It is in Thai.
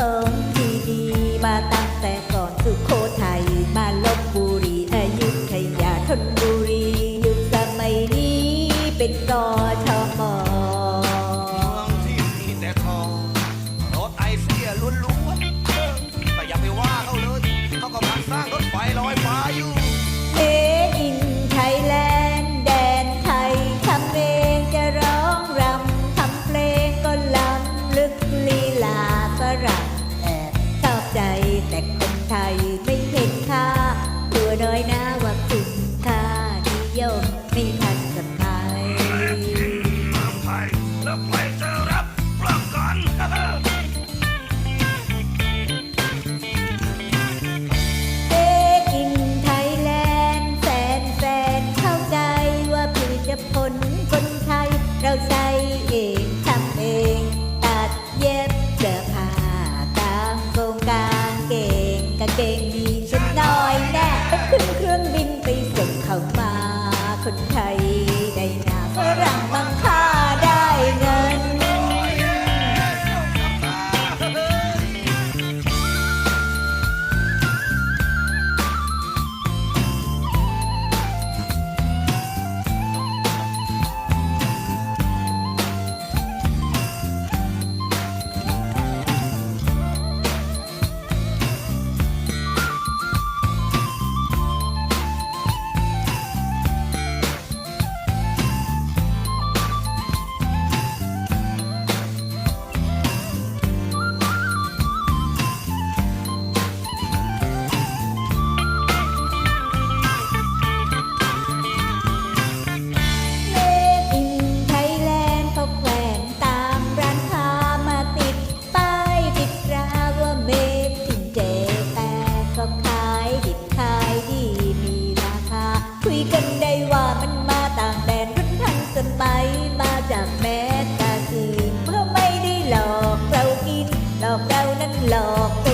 ของที่ดีมาตั้งแต่ก่อนสุโขทัยมาลบบุรีอายุทยาธนบุรียุคสมัยนี้เป็นกอชมมองที่มีแต่ทองรถไอเสียล้วนแต่อย่าไปว่าเขาเลยเขากำลังสร้างรถไฟลอยฟ้าอยู่ อกเรานั้นหลอก